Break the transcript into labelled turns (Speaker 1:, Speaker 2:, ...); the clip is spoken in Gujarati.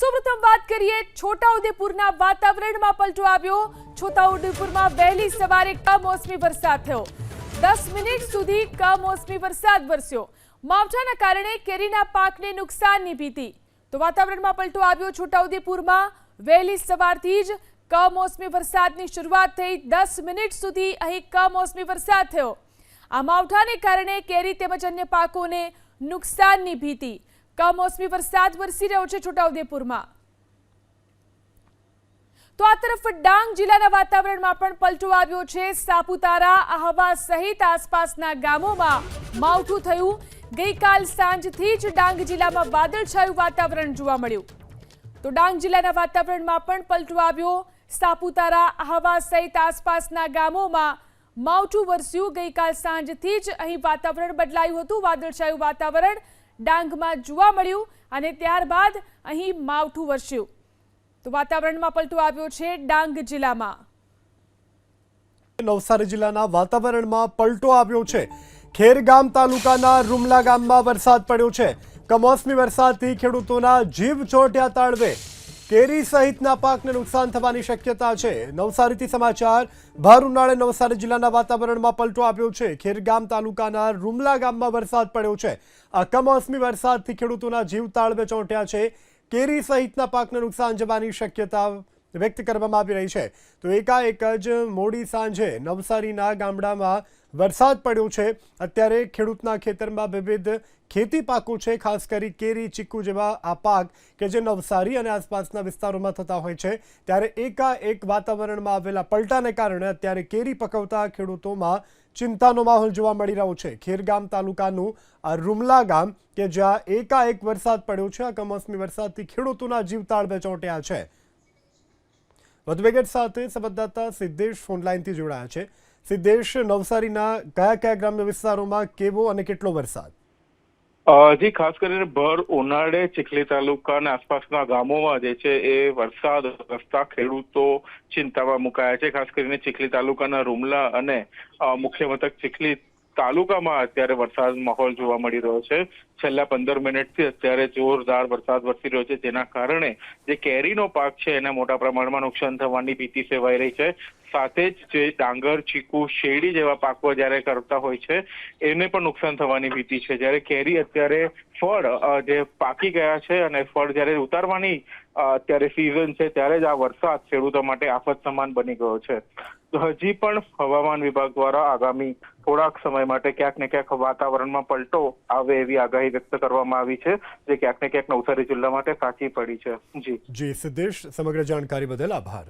Speaker 1: સૌપ્રથમ વાત કરીએ, છોટાઉદેપુરના વાતાવરણમાં પલટો આવ્યો. છોટાઉદેપુરમાં વહેલી સવારે કમોસમી વરસાદ થયો. દસ મિનિટ સુધી કમોસમી વરસાદ વરસ્યો. માવઠાના કારણે કેરીના પાકને નુકસાનની ભીતિ. તો વાતાવરણમાં પલટો આવ્યો છોટાઉદેપુરમાં. વહેલી સવારથી જ કમોસમી વરસાદની શરૂઆત થઈ. દસ મિનિટ સુધી અહીં કમોસમી વરસાદ થયો. આ માવઠાને કારણે કેરી તેમજ અન્ય પાકોને નુકસાનની ભીતિ. કમોસમી વરસાદ વરસી રહ્યો છે છોટાઉદેપુરમાં. તો આ તરફ ડાંગ જિલ્લાના વાતાવરણમાં પણ પલટો આવ્યો છે. સાપુતારા, આહવા સહિત આસપાસના ગામોમાં માવઠું થયું. ગઈકાલ સાંજથી જ ડાંગ જિલ્લામાં વાદળછાયું વાતાવરણ જોવા મળ્યું. તો ડાંગ જિલ્લાના વાતાવરણમાં પણ પલટો આવ્યો. સાપુતારા, આહવા સહિત આસપાસના ગામોમાં માવઠું વરસ્યું. ગઈકાલ સાંજથી જ અહીં વાતાવરણ બદલાયું હતું. વાદળછાયું વાતાવરણ ડાંગમાં જોવા મળ્યું અને ત્યારબાદ અહીં માવઠું વરસ્યું. તો વાતાવરણમાં પલટો આવ્યો છે ડાંગ જિલ્લામાં.
Speaker 2: નવસારી જિલ્લાના વાતાવરણમાં પલટો આવ્યો છે. ખેરગામ તાલુકાના રૂમલા ગામમાં વરસાદ પડ્યો છે. કમોસમી વરસાદથી ખેડૂતોના જીવ ચોટ્યા તાળવે. કેરી સહિતના પાકને નુકસાન થવાની શક્યતા છે. નવસારીથી સમાચાર, ભર ઉનાળે નવસારી જિલ્લાના વાતાવરણમાં પલટો આવ્યો છે. ખેરગામ તાલુકાના રૂમલા ગામમાં વરસાદ પડ્યો છે. આ કમોસમી વરસાદથી ખેડૂતોના જીવ તાળવે ચોંટ્યા છે. કેરી સહિતના પાકને નુકસાન જવાની શક્યતા વ્યક્ત કરવામાં આવી રહી છે. તો એકાએક જ મોડી સાંજે નવસારીના ગામડામાં વરસાદ પડ્યો છે. અત્યારે ખેડૂતના ખેતરમાં વિવિધ ખેતી પાકો છે, ખાસ કરી કેરી, ચીકુ જેવા આ પાક કે જે નવસારી અને આસપાસના વિસ્તારોમાં થતા હોય છે. ત્યારે એકાએક વાતાવરણમાં આવેલા પલટાને કારણે અત્યારે કેરી પકવતા ખેડૂતોમાં ચિંતાનો માહોલ જોવા મળી રહ્યો છે. ખેરગામ તાલુકાનું આ રૂમલા ગામ કે જ્યાં એકાએક વરસાદ પડ્યો છે, આ કમોસમી વરસાદથી ખેડૂતોના જીવ તાળવે ચોંટ્યા છે. વધુ સાથે સંવાદદાતા સિદ્ધેશ ફોનલાઇનથી જોડાયા છે. સિદ્ધેશ, નવસારીના કયા કયા ગ્રામ્ય વિસ્તારોમાં કેવો અને કેટલો વરસાદ?
Speaker 3: જી, ખાસ કરીને ભર, ઉનાળે, ચીખલી તાલુકા અને આસપાસના ગામોમાં જે છે એ વરસાદ વરસતા ખેડૂતો ચિંતામાં મુકાયા છે. ખાસ કરીને ચીખલી તાલુકાના રૂમલા અને મુખ્ય મથક ચીખલી તાલુકામાં અત્યારે વરસાદ માહોલ જોવા મળી રહ્યો છે. છેલ્લા પંદર મિનિટથી અત્યારે જોરદાર વરસાદ વરસી રહ્યો છે. જેના કારણે જે કેરીનો પાક છે એને મોટા પ્રમાણમાં નુકસાન થવાની ભીતિ સેવાઈ રહી છે. સાથે જ જે ડાંગર, ચીકુ, શેરડી જેવા પાકો જ્યારે કરતા હોય છે, એને પણ નુકસાન થવાની ભીતિ છે. જ્યારે કેરી અત્યારે ફળ જે પાકી ગયા છે અને ફળ જ્યારે ઉતારવાની અત્યારે સિઝન છે, ત્યારે જ આ વરસાદ ખેડૂતો માટે આફત સમાન બની ગયો છે. હજી પણ હવામાન વિભાગ દ્વારા આગામી થોડાક સમય માટે ક્યાંક ને ક્યાંક વાતાવરણમાં પલટો આવે એવી આગાહી વ્યક્ત કરવામાં આવી છે, જે ક્યાંક ને ક્યાંક નવસારી જિલ્લા માટે સાચી પડી છે. જી.
Speaker 2: જી, સિદ્ધેશ, સમગ્ર જાણકારી બદલ આભાર.